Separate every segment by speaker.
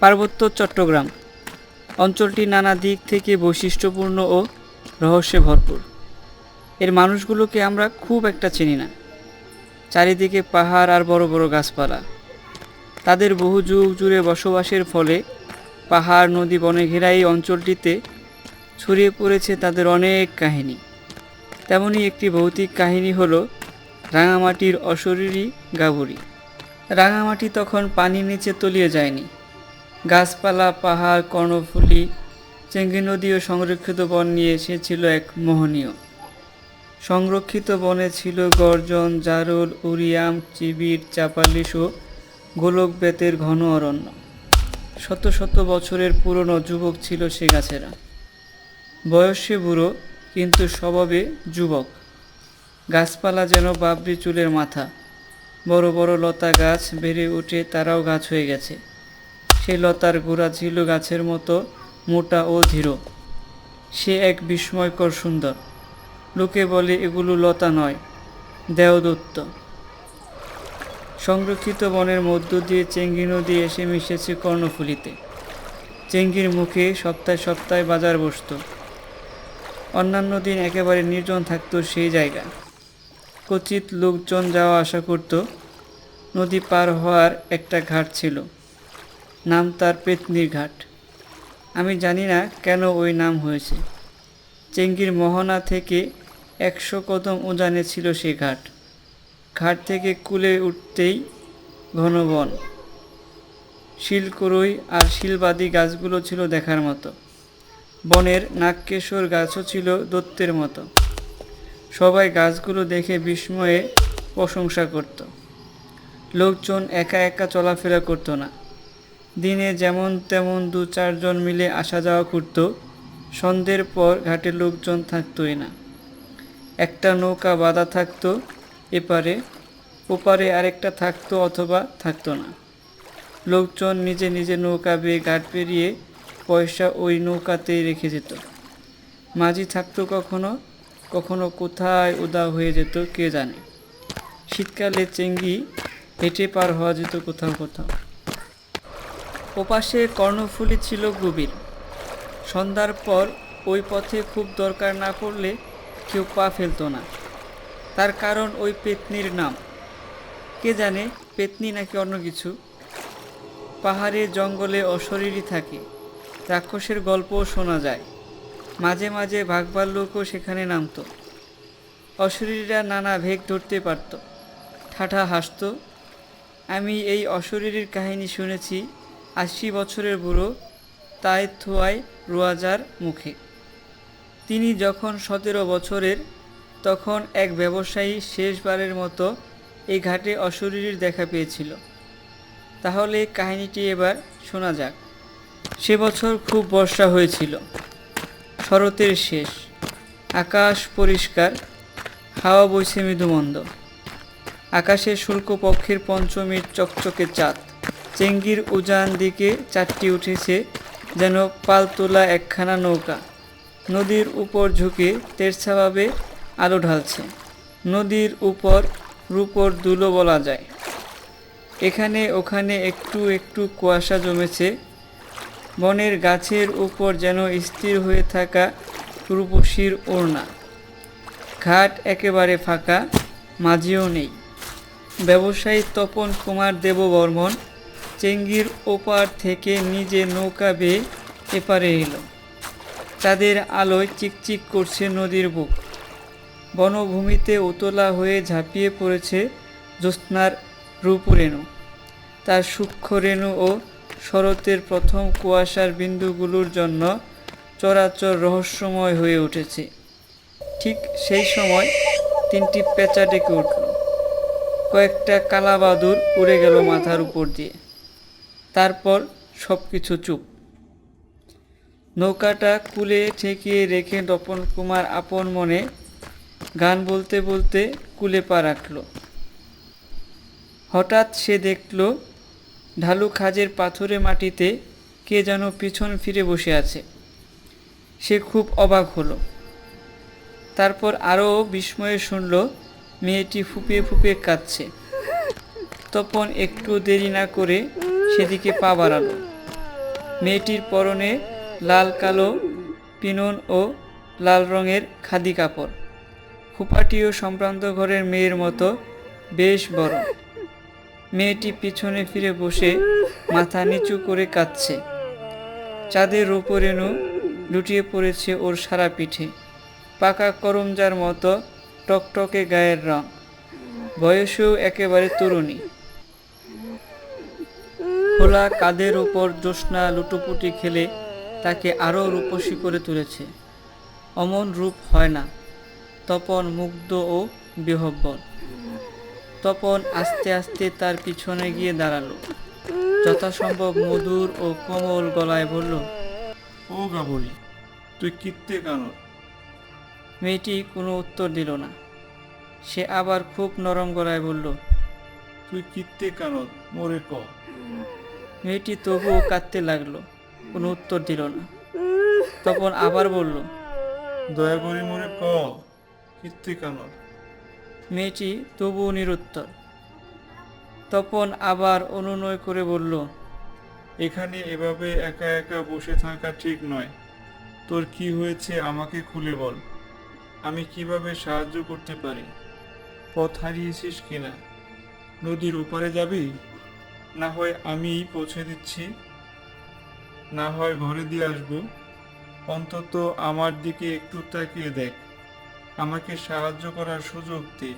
Speaker 1: পার্বত্য চট্টগ্রাম। অঞ্চলটি নানা দিক থেকে বৈশিষ্ট্যপূর্ণ ও রহস্যে ভরপুর। এর মানুষগুলোকে আমরা খুব একটা চিনি না। চারিদিকে পাহাড় আর বড় বড় গাছপালা। তাদের বহু যুগ জুড়ে বসবাসের ফলে পাহাড়, নদী, বনে ঘেরা এই অঞ্চলটিতে ছড়িয়ে পড়েছে তাদের অনেক কাহিনী। তেমনই একটি ভৌতিক কাহিনী হলো রাঙামাটির অশরীরী গাবুরি। রাঙামাটি তখন পানির নিচে তলিয়ে যায়নি। গাছপালা, পাহাড়, কর্ণফুলি, চেঙ্গি নদী ও সংরক্ষিত বন নিয়ে এসেছিল এক মোহনীয়। সংরক্ষিত বনে ছিল গর্জন, জারুল, উরিয়াম, চিবির, চাপালিশ ও গোলক বেতের ঘন অরণ্য। শত শত বছরের পুরনো যুবক ছিল সে গাছেরা। বয়সে বুড়ো, কিন্তু স্বভাবে যুবক। গাছপালা যেন বাবরি চুলের মাথা। বড় বড় লতা গাছ বেড়ে উঠে তারাও গাছ হয়ে গেছে। সেই লতার গোড়া ছিল গাছের মতো মোটা ও ধীর। সে এক বিস্ময়কর সুন্দর। লোকে বলে, এগুলো লতা নয়, দেওদত্ত। সংরক্ষিত বনের মধ্য দিয়ে চেঙ্গি নদী এসে মিশেছে কর্ণফুলিতে। চেঙ্গির মুখে সপ্তাহে সপ্তাহে বাজার বসত। অন্যান্য দিন একেবারে নির্জন থাকতো সেই জায়গা। কচিত লোকজন যাওয়া আসা করত। নদী পার হওয়ার একটা ঘাট ছিল। নাম তার পেতনির ঘাট। আমি জানি না কেন ওই নাম হয়েছে। চেঙ্গির মোহনা থেকে একশো কদম উজানে ছিল সে ঘাট। ঘাট থেকে কুলে উঠতেই ঘন বন। শিলকরই আর শিলবাদী গাছগুলো ছিল দেখার মতো। বনের নাগকেশর গাছও ছিল দত্তের মতো। সবাই গাছগুলো দেখে বিস্ময়ে প্রশংসা করত। লোকজন একা একা চলাফেরা করতো না। দিনে যেমন তেমন দু চারজন মিলে আসা যাওয়া করত, সন্ধ্যের পর ঘাটে লোকজন থাকতোই না। একটা নৌকা বাঁধা থাকতো, এপারে, ওপারে আরেকটা থাকতো অথবা থাকতো না। লোকজন নিজে নিজে নৌকা বেয়ে ঘাট পেরিয়ে পয়সা ওই নৌকাতেই রেখে যেত। মাঝি থাকতো কখনো কখনো কোথায় উদা হয়ে যেত কে জানে। শীতকালে চেঙ্গি হেঁটে পার হওয়া যেত কোথাও কোথাও। ওপাশে কর্ণফুলি ছিল গভীর। সন্ধ্যার পর ওই পথে খুব দরকার না পড়লে কেউ পা ফেলতো না। তার কারণ ওই পেতনির নাম। কে জানে, পেতনি নাকি অন্য কিছু? পাহাড়ে, জঙ্গলে অশরীরই থাকে। রাক্ষসের গল্পও শোনা যায়। মাঝে মাঝে ভাগবার লোকও সেখানে নামতো। অশরীরীরা নানা ভেগ ধরতে পারত। ঠাঠা হাসত। আমি এই অশরীরীর কাহিনী শুনেছি আশি বছরের বুড়ো, তাই থোয়াই রোয়াজার মুখে। তিনি যখন সতেরো বছরের, তখন এক ব্যবসায়ী শেষবারের মতো এই ঘাটে অশরীরীর দেখা পেয়েছিল। তাহলে কাহিনীটি এবার শোনা যাক। সে বছর খুব বর্ষা হয়েছিল। শরতের শেষ। আকাশ পরিষ্কার, হাওয়া বইছে মৃদুমন্দ। আকাশে শুল্ক পক্ষের পঞ্চমীর চকচকে চাঁদ। চেঙ্গির উজান দিকে চারটি উঠেছে যেন পালতোলা একখানা নৌকা। নদীর উপর ঝুঁকে তেরছাভাবে আলো ঢালছে। নদীর উপর রূপর দুলো বলা যায়। এখানে ওখানে একটু একটু কুয়াশা জমেছে। বনের গাছের উপর যেন স্থির হয়ে থাকা রূপসীর ওড়না। ঘাট একেবারে ফাঁকা, মাঝিও নেই। ব্যবসায়ী তপন কুমার দেববর্মন চেঙ্গির ওপার থেকে নিজে নৌকা বেয়ে এপারে এলো। চাঁদের আলোয় চিকচিক করছে নদীর বুক। বনভূমিতে উতলা হয়ে ঝাঁপিয়ে পড়েছে জ্যোৎস্নার রূপরেণু। তার সূক্ষ্ম রেণু ও শরতের প্রথম কুয়াশার বিন্দুগুলোর জন্য চরাচর রহস্যময় হয়ে উঠেছে। ঠিক সেই সময় তিনটি পেঁচা ডেকে উঠল। কয়েকটা কালাবাদুর উড়ে গেল মাথার উপর দিয়ে। তারপর সব কিছু চুপ। নৌকাটা কুলে ঠেকিয়ে রেখে তপন কুমার আপন মনে গান বলতে বলতে কুলে পা রাখল। হঠাৎ সে দেখল ঢালু খাজের পাথরে মাটিতে কে যেন পিছন ফিরে বসে আছে। সে খুব অবাক হলো। তারপর আরও বিস্ময়ে শুনল, মেয়েটি ফুপিয়ে ফুপিয়ে কাঁদছে। তপন একটু দেরি না করে সেদিকে পা বাড়ালো। মেয়েটির পরনে লাল, কালো, পিনন ও লাল রঙের খাদি কাপড়। খুপাটিও সম্ভ্রান্ত ঘরের মেয়ের মতো বেশ বড়। মেয়েটি পিছনে ফিরে বসে মাথা নিচু করে কাঁদছে। চাঁদের রেণু লুটিয়ে পড়েছে ওর সারা পিঠে। পাকা করমজার মতো টকটকে গায়ের রং। বয়সেও একেবারে তরুণী। খোলা কাদের ওপর জ্যোৎস্না লুটোপুটি খেলে তাকে আরও রূপসী করে তুলেছে। অমন রূপ হয় না। তপন মুগ্ধ ও বিহব্বল তপন আস্তে আস্তে তার পিছনে গিয়ে দাঁড়াল। যথাসম্ভব মধুর ও কোমল গলায় বলল
Speaker 2: ও গাবরি তুই কিত্তে কেন?
Speaker 1: মেয়েটি কোনো উত্তর দিল না। সে আবার খুব নরম গলায় বলল
Speaker 2: তুই কিত্তে কেন মোরে ক?
Speaker 1: মেয়েটি তবুও কাঁদতে লাগল। কোনো উত্তর দিল না। তপন আবার বলল
Speaker 2: দয়া করি মোরে ক কিত্তে কেন
Speaker 1: মেয়েটি তবুও নিরুত্তর। তপন আবার অনুনয় করে বলল
Speaker 2: এখানে এভাবে একা একা বসে থাকা ঠিক নয়। তোর কি হয়েছে আমাকে খুলে বল। আমি কীভাবে সাহায্য করতে পারি? পথ হারিয়েছিস কিনা? নদীর ওপারে যাবি? না হয় আমি পৌঁছে দিচ্ছি। না হয় ঘরে দিয়ে আসব। অন্তত আমার দিকে একটু তাকিয়ে দেখ। আমাকে সাহায্য করার সুযোগ দে।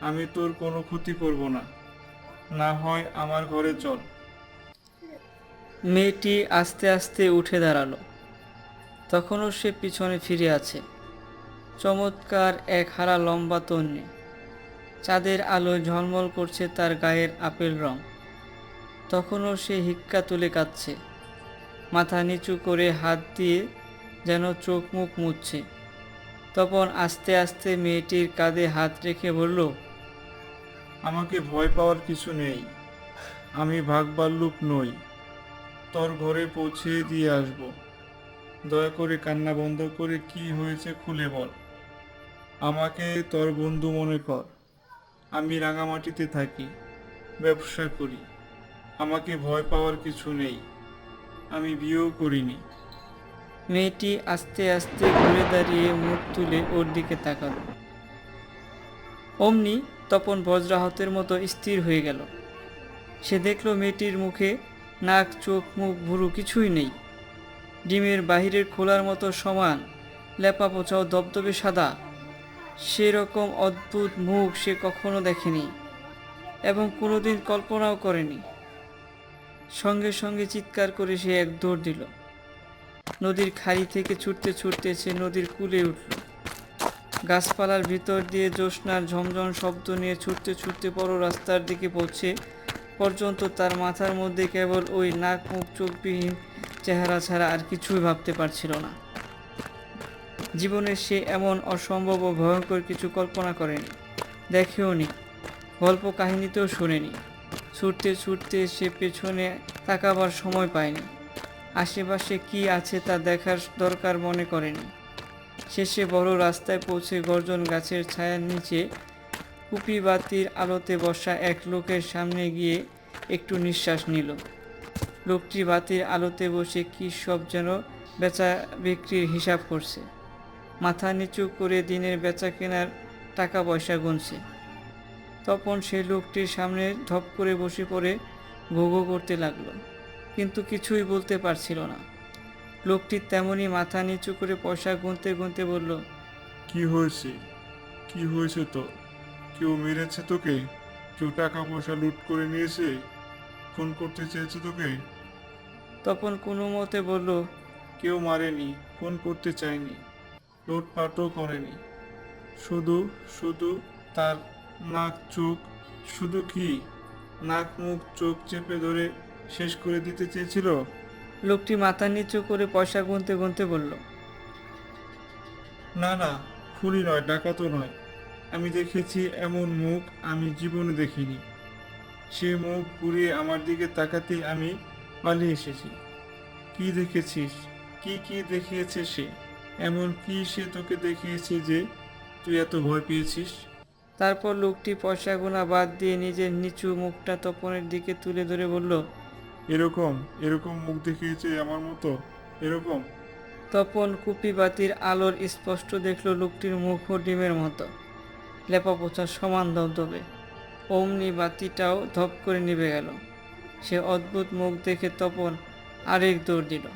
Speaker 2: আমি তোর কোনো ক্ষতি করব না। না হয় আমার ঘরে চল।
Speaker 1: মেয়েটি আস্তে আস্তে উঠে দাঁড়াল। তখনও সে পিছনে ফিরে আছে। চমৎকার এক হারা লম্বা তন্নি। চাঁদের আলোয় ঝলমল করছে তার গায়ের আপেল রং। তখনও সে হিক্কা তুলে কাঁদছে। মাথা নিচু করে হাত দিয়ে যেন চোখ মুখ মুছছে। তখন আস্তে আস্তে মেয়েটির কাঁধে হাত রেখে বলল,
Speaker 2: আমাকে ভয় পাওয়ার কিছু নেই। আমি ভাগবাল্লুক নই। তোর ঘরে পৌঁছে দিয়ে আসব। দয়া করে কান্না বন্ধ করে কি হয়েছে খুলে বল। আমাকে তোর বন্ধু মনে কর। আমি রাঙামাটিতে থাকি, ব্যবসা করি। আমাকে ভয় পাওয়ার কিছু নেই। আমি বিয়েও করিনি।
Speaker 1: মেয়েটি আস্তে আস্তে ঘুরে দাঁড়িয়ে মুখ তুলে ওর দিকে তাকালো। অমনি তপন বজ্রাহতের মতো স্থির হয়ে গেল। সে দেখল মেয়েটির মুখে নাক, চোখ, মুখ, ভুরু কিছুই নেই। ডিমের বাহিরের খোলার মতো সমান লেপা পোচাও দবদবে সাদা। সেরকম অদ্ভুত মুখ সে কখনো দেখেনি এবং কোনোদিন কল্পনাও করেনি। সঙ্গে সঙ্গে চিৎকার করে সে এক দৌড় দিল। নদীর খাড়ি থেকে ছুটতে ছুটতে সে নদীর কূলে উঠল। গাছপালার ভিতর দিয়ে জ্যোৎস্নার ঝমঝম শব্দ নিয়ে ছুটতে ছুটতে বড় রাস্তার দিকে পৌঁছে পর্যন্ত তার মাথার মধ্যে কেবল ওই নাক মুখ চোখবিহীন চেহারা ছাড়া আর কিছুই ভাবতে পারছিল না। জীবনে সে এমন অসম্ভব ও ভয়ঙ্কর কিছু কল্পনা করেনি দেখেও নি গল্প কাহিনীতেও শোনেনি। ছুটতে ছুটতে সে পেছনে তাকাবার সময় পায়নি। আশেপাশে কি আছে তা দেখার দরকার মনে করেনি। শেষে বড় রাস্তায় পৌঁছে গর্জন গাছের ছায়ার নিচে কুপি বাতির আলোতে বসা এক লোকের সামনে গিয়ে একটু নিঃশ্বাস নিল। লোকটি বাতির আলোতে বসে কি সব যেন বেচা বিক্রির হিসাব করছে। মাথা নিচু করে দিনের বেচা কেনার টাকা পয়সা গুনছে। তখন সেই লোকটির সামনে ধপ করে বসে পড়ে ঘোঘো করতে লাগল। কিন্তু কিছুই বলতে পারছিল না। লোকটি তেমনই মাথা নিচু করে পয়সা গুনতে গুনতে বলল
Speaker 2: কি হয়েছে? কি হয়েছে তো? কেউ মেরেছে তোকে? কেউ টাকা পয়সা লুট করে নিয়েছে? ফোন করতে চেয়েছে তোকে?
Speaker 1: তপন কোনো মতে বলল
Speaker 2: কেউ মারেনি ফোন করতে চায়নি লুটপাটও করেনি। শুধু শুধু তার নাক চোখ শুধু কি? নাক মুখ চোখ চেপে ধরে শেষ করে দিতে চেয়েছিল?
Speaker 1: লোকটি মাথা নিচু করে পয়সা গুনতে গুনতে বলল
Speaker 2: না না খুনি নয় ডাকাতও নয়। আমি দেখেছি এমন মুখ আমি জীবনে দেখিনি। সে মুখ ঘুরিয়ে আমার দিকে তাকাতে আমি পালিয়ে এসেছি। কি দেখেছিস? কি কি দেখিয়েছে সে? এমন কি সে তোকে দেখিয়েছে যে তুই এত ভয় পেয়েছিস?
Speaker 1: তারপর লোকটি পয়সা গোনা বাদ দিয়ে নিজের নিচু মুখটা তপনের দিকে তুলে ধরে বলল
Speaker 2: এরকম এরকম মুখ দেখিয়েছে আমার মতো এরকম।
Speaker 1: তপন কুপি বাতির আলোর স্পষ্ট দেখল লোকটির মুখ ও ডিমের মতো। লেপা পোছার সমান দবদবে অমনি বাতিটাও ধপ করে নিভে গেল। সে অদ্ভুত মুখ দেখে তপন আরেক দৌড় দিল।